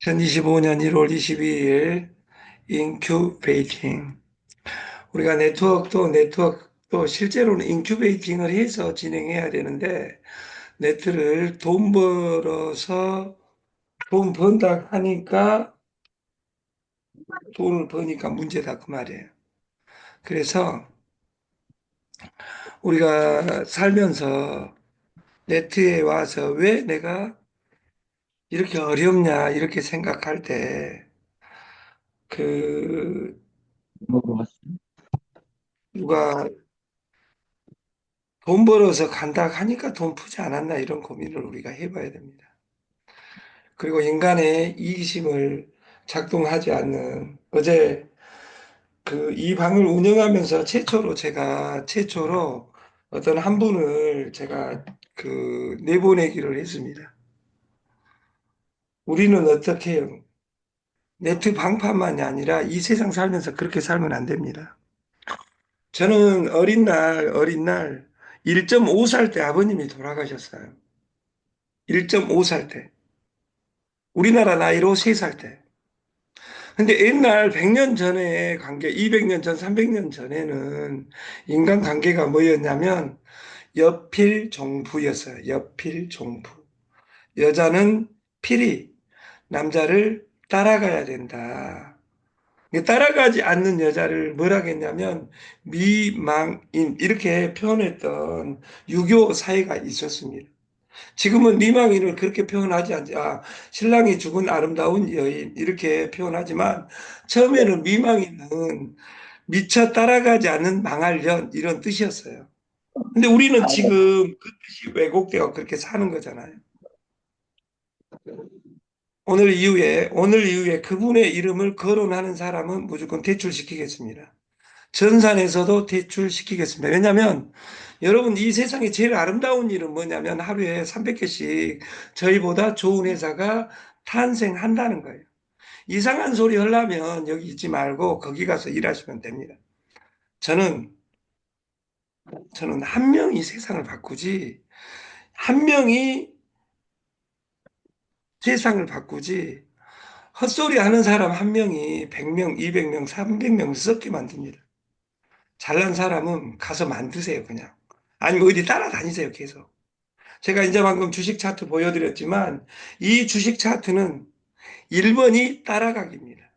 2025년 1월 22일 인큐베이팅 우리가 네트워크도 네트워크도 실제로는 인큐베이팅을 해서 진행해야 되는데 네트를 돈 벌어서 돈 번다 하니까 돈을 버니까 문제다 그 말이에요. 그래서 우리가 살면서 네트에 와서 왜 내가 이렇게 어렵냐 이렇게 생각할 때 그 누가 돈 벌어서 간다 하니까 돈 푸지 않았나 이런 고민을 우리가 해봐야 됩니다. 그리고 인간의 이기심을 작동하지 않는 어제 그 이 방을 운영하면서 최초로 제가 최초로 어떤 한 분을 제가 그 내보내기를 했습니다. 우리는 어떻게 해요? 네트 방파만이 아니라 이 세상 살면서 그렇게 살면 안 됩니다. 저는 어린 날, 어린 날 1.5살 때 아버님이 돌아가셨어요. 1.5살 때. 우리나라 나이로 3살 때. 근데 옛날 100년 전의 관계, 200년 전, 300년 전에는 인간 관계가 뭐였냐면 여필 종부였어요. 여필 종부. 여자는 필히 남자를 따라가야 된다. 따라가지 않는 여자를 뭐라 했냐면 미망인 이렇게 표현했던 유교 사회가 있었습니다. 지금은 미망인을 그렇게 표현하지 않지. 아, 신랑이 죽은 아름다운 여인 이렇게 표현하지만 처음에는 미망인은 미처 따라가지 않는 망할 년 이런 뜻이었어요. 근데 우리는 지금 그 뜻이 왜곡되어 그렇게 사는 거잖아요. 오늘 이후에 오늘 이후에 그분의 이름을 거론하는 사람은 무조건 대출시키겠습니다. 전산에서도 대출시키겠습니다. 왜냐하면 여러분 이 세상에 제일 아름다운 일은 뭐냐면 하루에 300개씩 저희보다 좋은 회사가 탄생한다는 거예요. 이상한 소리 하려면 여기 있지 말고 거기 가서 일하시면 됩니다. 저는 저는 한 명이 세상을 바꾸지 한 명이 세상을 바꾸지 헛소리 하는 사람 한 명이 100명, 200명, 300명 썩게 만듭니다. 잘난 사람은 가서 만드세요, 그냥. 아니면 어디 따라다니세요, 계속. 제가 이제 방금 주식 차트 보여드렸지만 이 주식 차트는 1번이 따라가기입니다.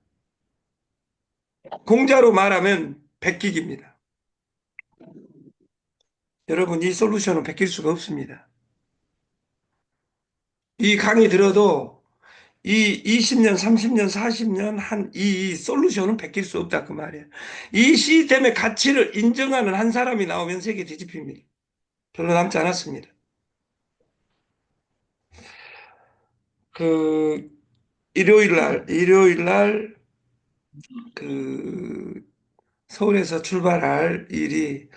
공자로 말하면 베끼기입니다. 여러분 이 솔루션은 베낄 수가 없습니다. 이 강의 들어도 이 20년, 30년, 40년 한 이 솔루션은 베낄 수 없다 그 말이에요. 이 시스템의 가치를 인정하는 한 사람이 나오면 세계 뒤집힙니다. 별로 남지 않았습니다. 그 일요일 날 일요일 날 그 서울에서 출발할 일이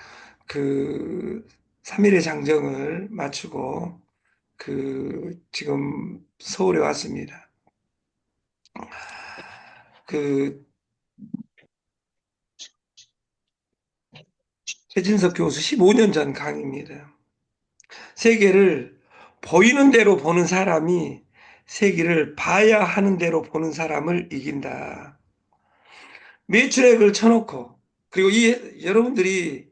그 3일의 장정을 마치고 그 지금 서울에 왔습니다. 그 최진석 교수 15년 전 강의입니다. 세계를 보이는 대로 보는 사람이 세계를 봐야 하는 대로 보는 사람을 이긴다. 매출액을 쳐놓고 그리고 이 여러분들이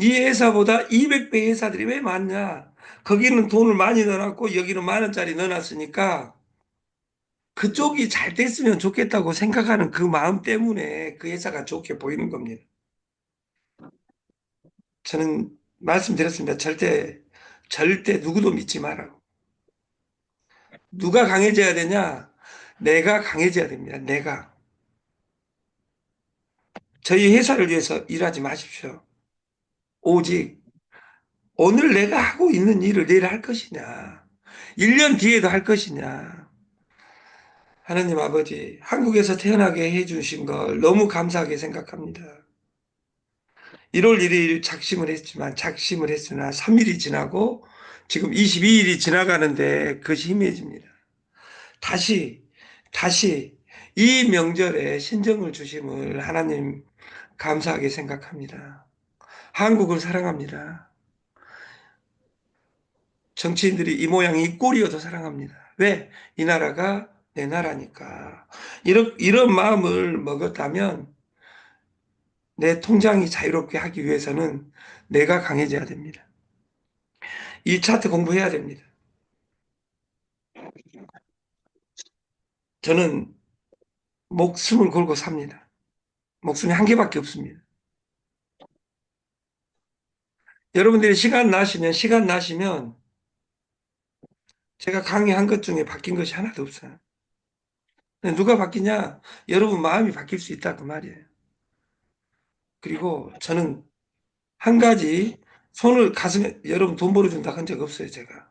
이 회사보다 200배 회사들이 왜 많냐? 거기는 돈을 많이 넣어놨고 여기는 만 원짜리 넣어놨으니까 그쪽이 잘 됐으면 좋겠다고 생각하는 그 마음 때문에 그 회사가 좋게 보이는 겁니다. 저는 말씀드렸습니다. 절대 절대 누구도 믿지 말라고. 누가 강해져야 되냐? 내가 강해져야 됩니다. 내가. 저희 회사를 위해서 일하지 마십시오. 오직 오늘 내가 하고 있는 일을 내일 할 것이냐. 1년 뒤에도 할 것이냐. 하나님 아버지, 한국에서 태어나게 해주신 걸 너무 감사하게 생각합니다. 1월 1일 작심을 했지만, 작심을 했으나 3일이 지나고 지금 22일이 지나가는데 그것이 희미해집니다. 다시, 다시 이 명절에 신정을 주심을 하나님 감사하게 생각합니다. 한국을 사랑합니다. 정치인들이 이 모양 이 꼴이어도 사랑합니다. 왜? 이 나라가 내 나라니까. 이런, 이런 마음을 먹었다면 내 통장이 자유롭게 하기 위해서는 내가 강해져야 됩니다. 이 차트 공부해야 됩니다. 저는 목숨을 걸고 삽니다. 목숨이 한 개밖에 없습니다. 여러분들이 시간 나시면, 시간 나시면 제가 강의한 것 중에 바뀐 것이 하나도 없어요. 누가 바뀌냐? 여러분 마음이 바뀔 수 있다 그 말이에요. 그리고 저는 한 가지 손을 가슴에 여러분 돈 벌어준다 한 적 없어요 제가.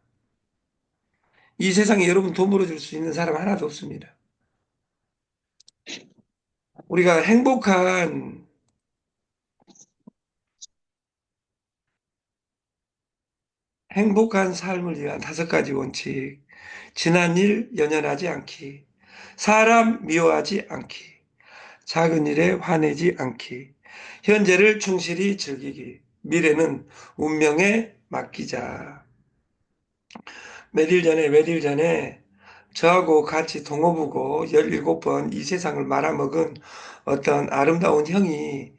이 세상에 여러분 돈 벌어줄 수 있는 사람 하나도 없습니다. 우리가 행복한 행복한 삶을 위한 다섯 가지 원칙. 지난 일 연연하지 않기. 사람 미워하지 않기. 작은 일에 화내지 않기. 현재를 충실히 즐기기. 미래는 운명에 맡기자. 몇일 전에, 몇일 전에 저하고 같이 동호부고 17번 이 세상을 말아먹은 어떤 아름다운 형이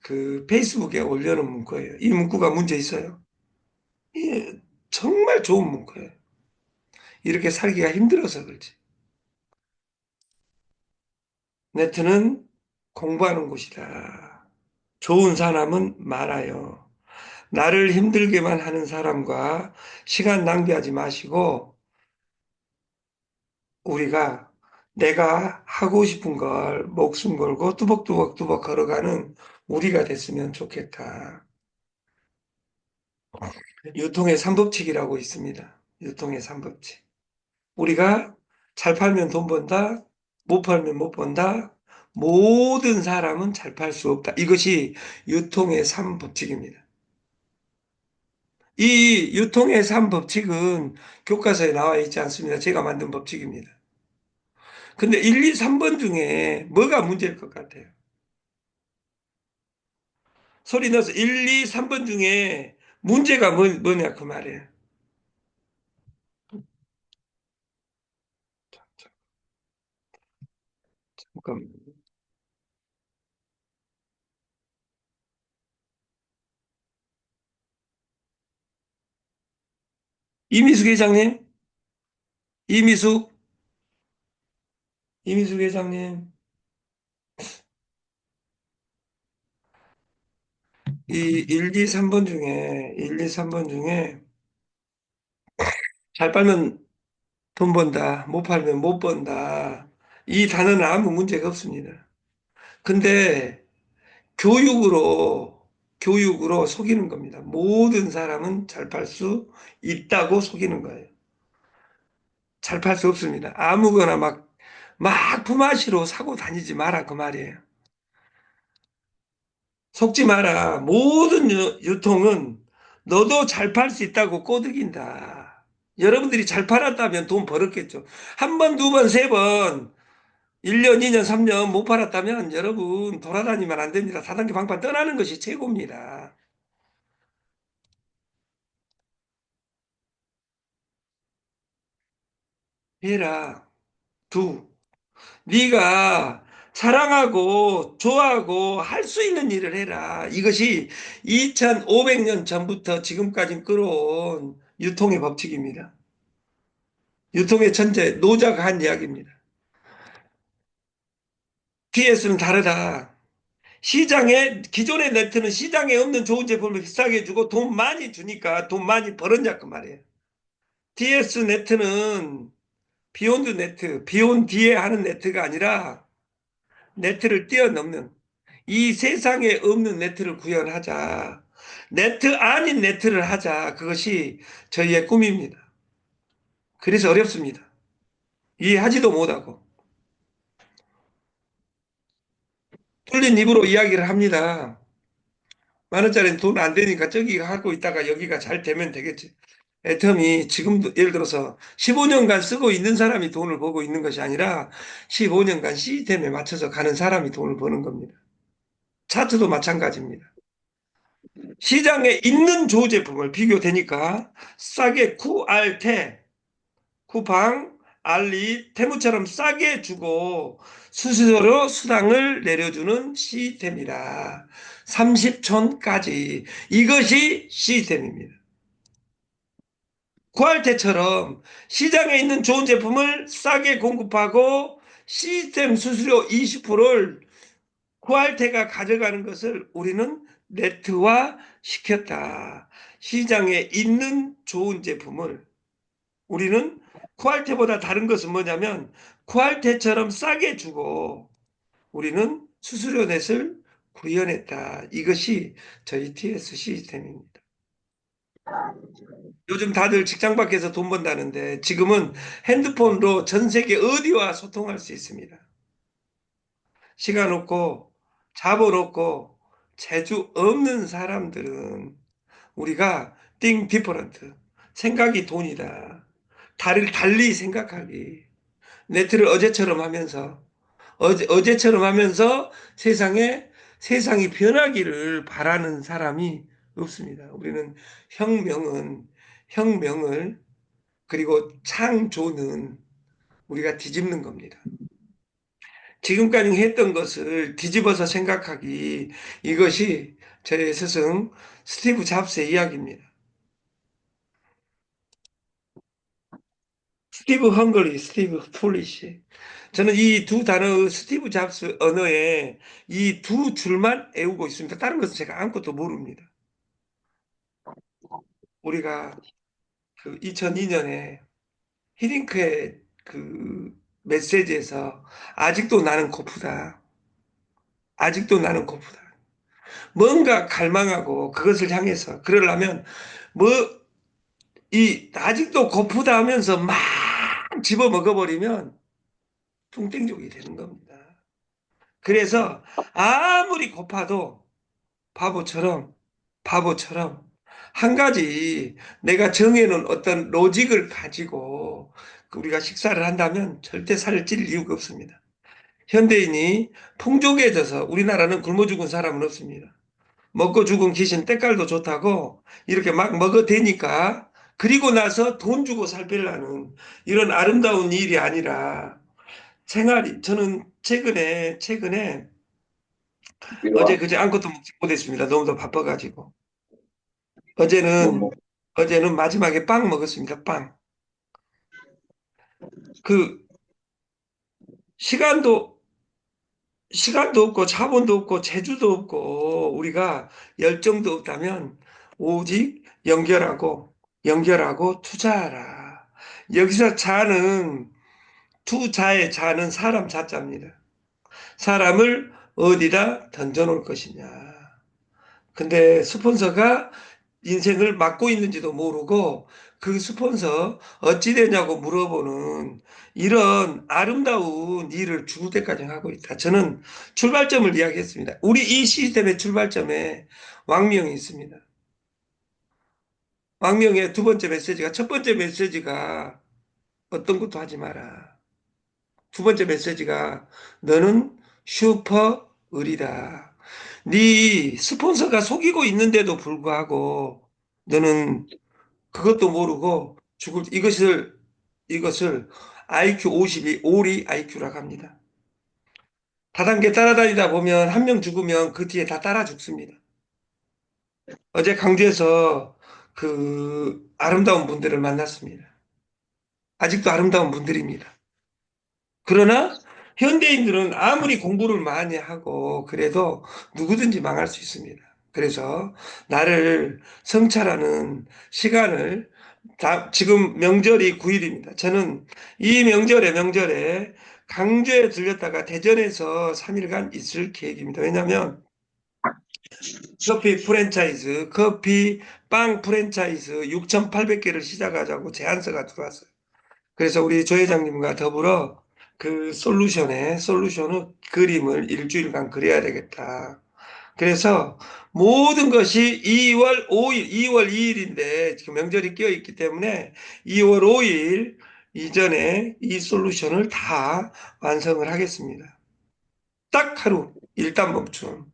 그 페이스북에 올려놓은 문구예요. 이 문구가 문제 있어요. 예, 정말 좋은 문구예요. 이렇게 살기가 힘들어서 그렇지. 네트는 공부하는 곳이다. 좋은 사람은 많아요. 나를 힘들게만 하는 사람과 시간 낭비하지 마시고 우리가 내가 하고 싶은 걸 목숨 걸고 뚜벅뚜벅뚜벅 걸어가는 우리가 됐으면 좋겠다. 유통의 삼법칙이라고 있습니다. 유통의 삼법칙. 우리가 잘 팔면 돈 번다, 못 팔면 못 번다, 모든 사람은 잘 팔 수 없다. 이것이 유통의 삼법칙입니다. 이 유통의 삼법칙은 교과서에 나와 있지 않습니다. 제가 만든 법칙입니다. 근데 1, 2, 3번 중에 뭐가 문제일 것 같아요? 소리 넣어서 1, 2, 3번 중에 문제가 뭐, 뭐냐 그 말이에요. 잠깐. 이미숙 회장님? 이미숙? 이미숙 회장님? 이 1, 2, 3번 중에 1, 2, 3번 중에 잘 빨면 돈 번다, 못 팔면 못 번다. 이 단어는 아무 문제가 없습니다. 근데 교육으로 교육으로 속이는 겁니다. 모든 사람은 잘 팔 수 있다고 속이는 거예요. 잘 팔 수 없습니다. 아무거나 막, 막 품앗이로 사고 다니지 마라, 그 말이에요. 속지 마라. 모든 유, 유통은 너도 잘 팔 수 있다고 꼬드긴다. 여러분들이 잘 팔았다면 돈 벌었겠죠. 한 번, 두 번, 세 번, 1년, 2년, 3년 못 팔았다면 여러분 돌아다니면 안 됩니다. 사단계 방판 떠나는 것이 최고입니다. 해라. 두. 네가 사랑하고 좋아하고 할 수 있는 일을 해라. 이것이 2500년 전부터 지금까지 끌어온 유통의 법칙입니다. 유통의 천재 노자가 한 이야기입니다. TS는 다르다. 시장에 기존의 네트는 시장에 없는 좋은 제품을 비싸게 주고 돈 많이 주니까 돈 많이 벌었냐 그 말이에요. TS 네트는 비욘드 네트, 비온 뒤에 하는 네트가 아니라 네트를 뛰어넘는 이 세상에 없는 네트를 구현하자. 네트 아닌 네트를 하자. 그것이 저희의 꿈입니다. 그래서 어렵습니다. 이해하지도 못하고. 뚫린 입으로 이야기를 합니다. 만 원짜리는 돈안 되니까 저기가 하고 있다가 여기가 잘 되면 되겠지. 애텀이 지금도 예를 들어서 15년간 쓰고 있는 사람이 돈을 벌고 있는 것이 아니라 15년간 시스템에 맞춰서 가는 사람이 돈을 버는 겁니다. 차트도 마찬가지입니다. 시장에 있는 조제품을 비교되니까 싸게 쿠알테, 쿠팡, 알리, 태무처럼 싸게 주고 수수료로 수당을 내려주는 시스템이라 30촌까지 이것이 시스템입니다. 구할 때처럼 시장에 있는 좋은 제품을 싸게 공급하고 시스템 수수료 20%를 구할 때가 가져가는 것을 우리는 네트화 시켰다. 시장에 있는 좋은 제품을 우리는 구할 때보다 다른 것은 뭐냐면 구할 때처럼 싸게 주고 우리는 수수료 넷을 구현했다. 이것이 저희 TS 시스템입니다. 요즘 다들 직장 밖에서 돈 번다는데 지금은 핸드폰으로 전 세계 어디와 소통할 수 있습니다. 시간 없고 자본 없고 재주 없는 사람들은 우리가 think different 생각이 돈이다. 다를 달리 생각하기. 네트를 어제처럼 하면서 어제, 어제처럼 하면서 세상에 세상이 변하기를 바라는 사람이 없습니다. 우리는 혁명은 혁명을 그리고 창조는 우리가 뒤집는 겁니다. 지금까지 했던 것을 뒤집어서 생각하기 이것이 저의 스승 스티브 잡스의 이야기입니다. 스티브 헝거리, 스티브 폴리시. 저는 이 두 단어 스티브 잡스 언어에 이 두 줄만 애우고 있습니다. 다른 것은 제가 아무것도 모릅니다. 우리가 그 2002년에 히딩크의 그 메시지에서 아직도 나는 고프다. 아직도 나는 고프다. 뭔가 갈망하고 그것을 향해서 그러려면 뭐 이 아직도 고프다 하면서 막 집어 먹어버리면 뚱땡족이 되는 겁니다. 그래서 아무리 고파도 바보처럼 바보처럼 한 가지 내가 정해놓은 어떤 로직을 가지고 우리가 식사를 한다면 절대 살을 찔 이유가 없습니다. 현대인이 풍족해져서 우리나라는 굶어 죽은 사람은 없습니다. 먹고 죽은 귀신 때깔도 좋다고 이렇게 막 먹어대니까 그리고 나서 돈 주고 살 빼려는 이런 아름다운 일이 아니라 생활이 저는 최근에 최근에 어제 그제 아무것도 먹지 못했습니다. 너무도 바빠가지고 어제는 뭐, 어제는 마지막에 빵 먹었습니다. 빵. 그 시간도 시간도 없고 자본도 없고 재주도 없고 우리가 열정도 없다면 오직 연결하고 연결하고 투자하라. 여기서 자는 투자의 자는 사람 자자입니다. 사람을 어디다 던져놓을 것이냐. 근데 스폰서가 인생을 맡고 있는지도 모르고 그 스폰서 어찌 되냐고 물어보는 이런 아름다운 일을 죽을 때까지 하고 있다. 저는 출발점을 이야기했습니다. 우리 이 시스템의 출발점에 왕명이 있습니다. 왕명의 두 번째 메시지가 첫 번째 메시지가 어떤 것도 하지 마라. 두 번째 메시지가 너는 슈퍼 을이다. 네 스폰서가 속이고 있는데도 불구하고 너는 그것도 모르고 죽을 이것을 이것을 IQ 52 오리 IQ라고 합니다. 다단계 따라다니다 보면 한 명 죽으면 그 뒤에 다 따라 죽습니다. 어제 강주에서 그 아름다운 분들을 만났습니다. 아직도 아름다운 분들입니다. 그러나 현대인들은 아무리 공부를 많이 하고 그래도 누구든지 망할 수 있습니다. 그래서 나를 성찰하는 시간을 다, 지금 명절이 9일입니다. 저는 이 명절에 명절에 강주에 들렸다가 대전에서 3일간 있을 계획입니다. 왜냐하면 커피 프랜차이즈, 커피 빵 프랜차이즈 6,800개를 시작하자고 제안서가 들어왔어요. 그래서 우리 조 회장님과 더불어 그 솔루션에 솔루션의 그림을 일주일간 그려야 되겠다. 그래서 모든 것이 2월 5일, 2월 2일인데 지금 명절이 끼어 있기 때문에 2월 5일 이전에 이 솔루션을 다 완성을 하겠습니다. 딱 하루 일단 멈춤.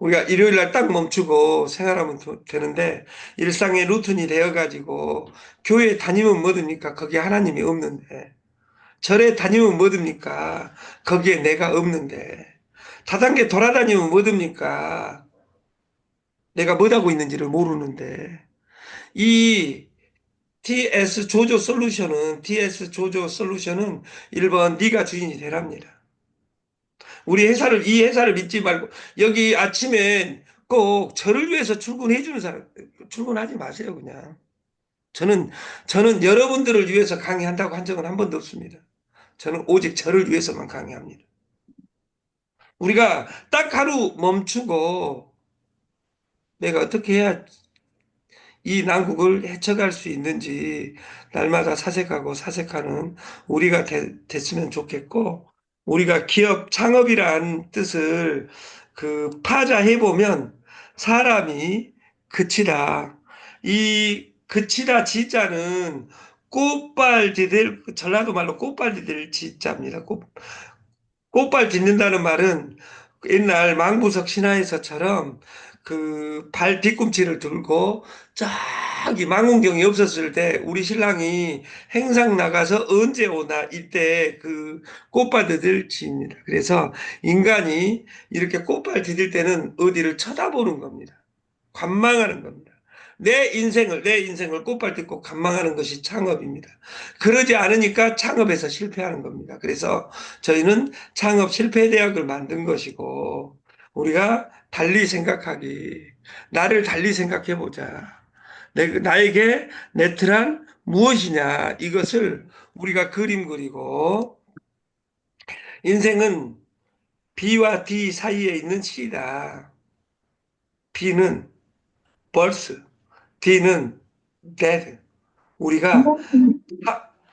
우리가 일요일 날 딱 멈추고 생활하면 되는데 일상의 루틴이 되어 가지고 교회 다니면 뭐 됩니까? 거기 하나님이 없는데 절에 다니면 뭐듭니까? 거기에 내가 없는데. 다단계 돌아다니면 뭐듭니까? 내가 뭐 하고 있는지를 모르는데. 이 TS 조조 솔루션은, TS 조조 솔루션은 1번 네가 주인이 되랍니다. 우리 회사를, 이 회사를 믿지 말고, 여기 아침에 꼭 저를 위해서 출근해 주는 사람, 출근하지 마세요, 그냥. 저는, 저는 여러분들을 위해서 강의한다고 한 적은 한 번도 없습니다. 저는 오직 저를 위해서만 강의합니다. 우리가 딱 하루 멈추고 내가 어떻게 해야 이 난국을 헤쳐갈 수 있는지 날마다 사색하고 사색하는 우리가 되, 됐으면 좋겠고 우리가 기업 창업이란 뜻을 그 파자해 보면 사람이 그치다 이 그치다 지자는 꽃발 디딜 전라도 말로 꽃발 디딜 지자입니다. 꽃, 꽃발 딛는다는 말은 옛날 망부석 신화에서처럼 그 발 뒤꿈치를 들고 저기 망원경이 없었을 때 우리 신랑이 행상 나가서 언제 오나 이때 그 꽃발 디딜 지입니다. 그래서 인간이 이렇게 꽃발 디딜 때는 어디를 쳐다보는 겁니다. 관망하는 겁니다. 내 인생을, 내 인생을 꽃발 딛고 관망하는 것이 창업입니다. 그러지 않으니까 창업에서 실패하는 겁니다. 그래서 저희는 창업 실패 대학을 만든 것이고, 우리가 달리 생각하기, 나를 달리 생각해 보자. 나에게 네트란 무엇이냐, 이것을 우리가 그림 그리고, 인생은 B와 D 사이에 있는 C다. B는 벌스, D는 death. 우리가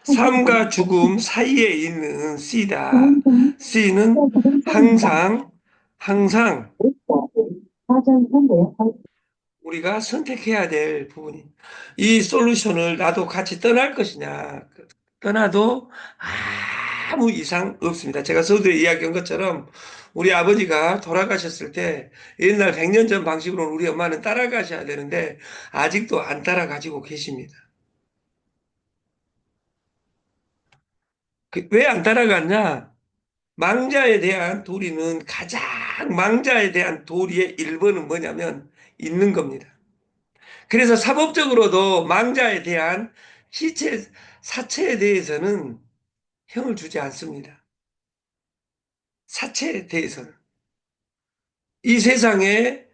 삶과 죽음 사이에 있는 C다. C는 항상, 항상 우리가 선택해야 될 부분이. 이 솔루션을 나도 같이 떠날 것이냐. 떠나도 아무 이상 없습니다. 제가 서두에 이야기한 것처럼 우리 아버지가 돌아가셨을 때 옛날 100년 전 방식으로는 우리 엄마는 따라가셔야 되는데 아직도 안 따라가지고 계십니다. 그 왜안 따라갔냐? 망자에 대한 도리는 가장 망자에 대한 도리의 1번은 뭐냐면 있는 겁니다. 그래서 사법적으로도 망자에 대한 시체, 사체에 대해서는 형을 주지 않습니다. 사체에 대해서는. 이 세상에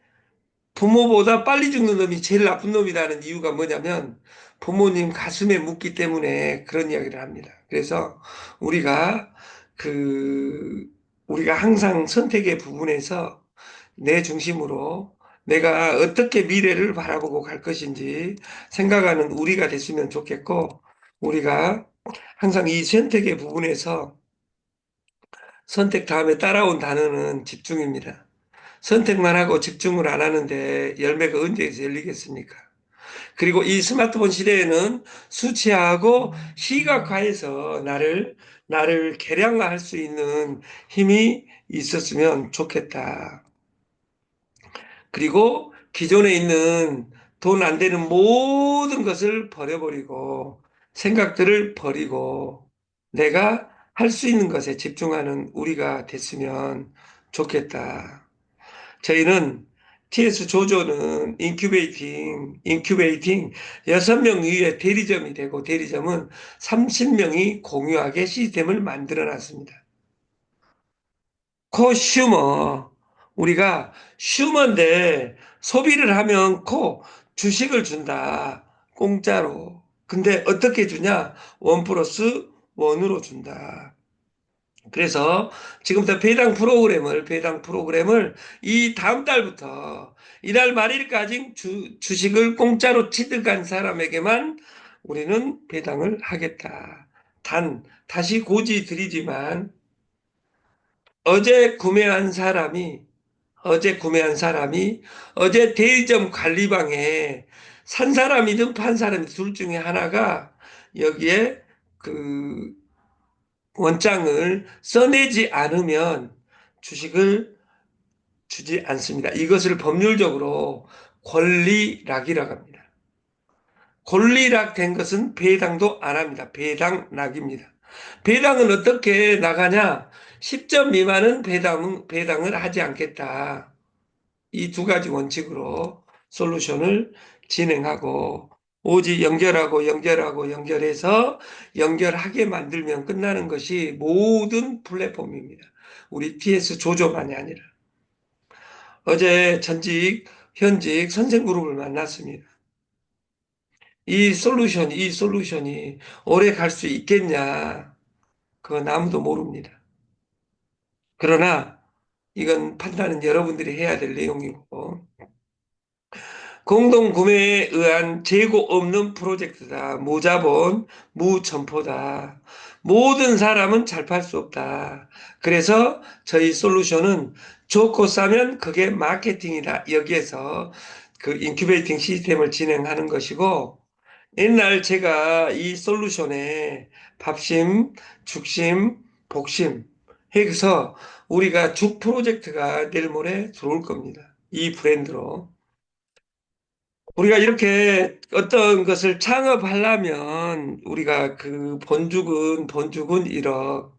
부모보다 빨리 죽는 놈이 제일 나쁜 놈이라는 이유가 뭐냐면 부모님 가슴에 묻기 때문에 그런 이야기를 합니다. 그래서 우리가 그, 우리가 항상 선택의 부분에서 내 중심으로 내가 어떻게 미래를 바라보고 갈 것인지 생각하는 우리가 됐으면 좋겠고, 우리가 항상 이 선택의 부분에서 선택 다음에 따라온 단어는 집중입니다. 선택만 하고 집중을 안 하는데 열매가 언제에서 열리겠습니까? 그리고 이 스마트폰 시대에는 수치하고 시각화해서 나를, 나를 개량화할 수 있는 힘이 있었으면 좋겠다. 그리고 기존에 있는 돈 안 되는 모든 것을 버려버리고 생각들을 버리고 내가 할 수 있는 것에 집중하는 우리가 됐으면 좋겠다. 저희는 TS 조조는 인큐베이팅, 인큐베이팅 6명 위에 대리점이 되고 대리점은 30명이 공유하게 시스템을 만들어 놨습니다. 코 슈머, 우리가 슈머인데 소비를 하면 코 주식을 준다. 공짜로. 근데 어떻게 주냐? 원 플러스 원으로 준다. 그래서 지금부터 배당 프로그램을 배당 프로그램을 이 다음 달부터 이달 말일까지 주, 주식을 공짜로 취득한 사람에게만 우리는 배당을 하겠다. 단 다시 고지 드리지만 어제 구매한 사람이 어제 구매한 사람이 어제 대리점 관리방에 산 사람이든 판 사람이 둘 중에 하나가 여기에 그 원장을 써내지 않으면 주식을 주지 않습니다. 이것을 법률적으로 권리락이라고 합니다. 권리락 된 것은 배당도 안 합니다. 배당락입니다. 배당은 어떻게 나가냐? 10점 미만은 배당, 배당을 하지 않겠다. 이 두 가지 원칙으로 솔루션을 진행하고 오직 연결하고 연결하고 연결해서 연결하게 만들면 끝나는 것이 모든 플랫폼입니다. 우리 TS 조조만이 아니라. 어제 전직, 현직 선생그룹을 만났습니다. 이 솔루션, 이 솔루션이 오래 갈 수 있겠냐? 그건 아무도 모릅니다. 그러나 이건 판단은 여러분들이 해야 될 내용이고, 공동 구매에 의한 재고 없는 프로젝트다. 무자본, 무점포다. 모든 사람은 잘 팔 수 없다. 그래서 저희 솔루션은 좋고 싸면 그게 마케팅이다. 여기에서 그 인큐베이팅 시스템을 진행하는 것이고, 옛날 제가 이 솔루션에 밥심, 죽심, 복심 해서 우리가 죽 프로젝트가 내일 모레 들어올 겁니다. 이 브랜드로. 우리가 이렇게 어떤 것을 창업하려면 우리가 그 본죽은 본죽은 1억,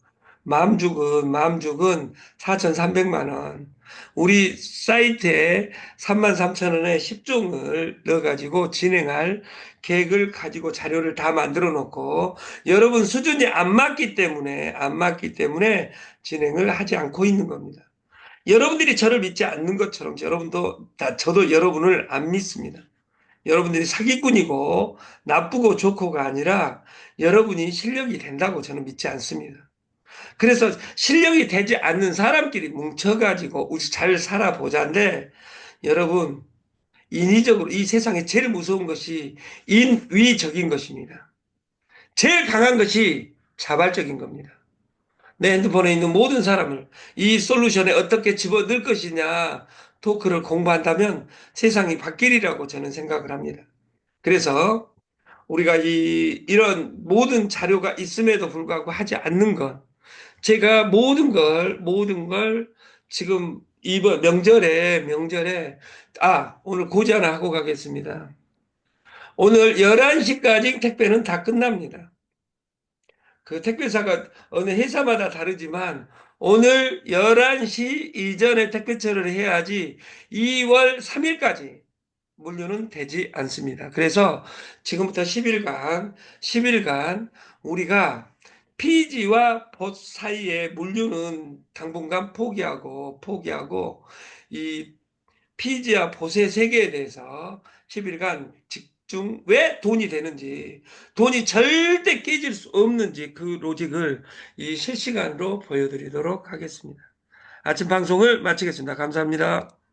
마음죽은 마음죽은 4,300만 원. 우리 사이트에 33,000원에 10종을 넣어가지고 진행할 계획을 가지고 자료를 다 만들어 놓고 여러분 수준이 안 맞기 때문에 안 맞기 때문에 진행을 하지 않고 있는 겁니다. 여러분들이 저를 믿지 않는 것처럼 여러분도 다 저도 여러분을 안 믿습니다. 여러분들이 사기꾼이고 나쁘고 좋고가 아니라 여러분이 실력이 된다고 저는 믿지 않습니다. 그래서 실력이 되지 않는 사람끼리 뭉쳐가지고 우리 잘 살아보자인데 여러분 인위적으로 이 세상에 제일 무서운 것이 인위적인 것입니다. 제일 강한 것이 자발적인 겁니다. 내 핸드폰에 있는 모든 사람을 이 솔루션에 어떻게 집어넣을 것이냐 토크를 공부한다면 세상이 바뀌리라고 저는 생각을 합니다. 그래서 우리가 이, 이런 모든 자료가 있음에도 불구하고 하지 않는 것. 제가 모든 걸, 모든 걸 지금 이번 명절에, 명절에, 아, 오늘 고지 하나 하고 가겠습니다. 오늘 11시까지 택배는 다 끝납니다. 그 택배사가 어느 회사마다 다르지만 오늘 11시 이전에 택배 처리를 해야지 2월 3일까지 물류는 되지 않습니다. 그래서 지금부터 10일간, 10일간 우리가 피지와 봇 사이에 물류는 당분간 포기하고, 포기하고, 이 피지와 봇의 세계에 대해서 10일간 집중, 왜 돈이 되는지, 돈이 절대 깨질 수 없는지 그 로직을 이 실시간으로 보여드리도록 하겠습니다. 아침 방송을 마치겠습니다. 감사합니다.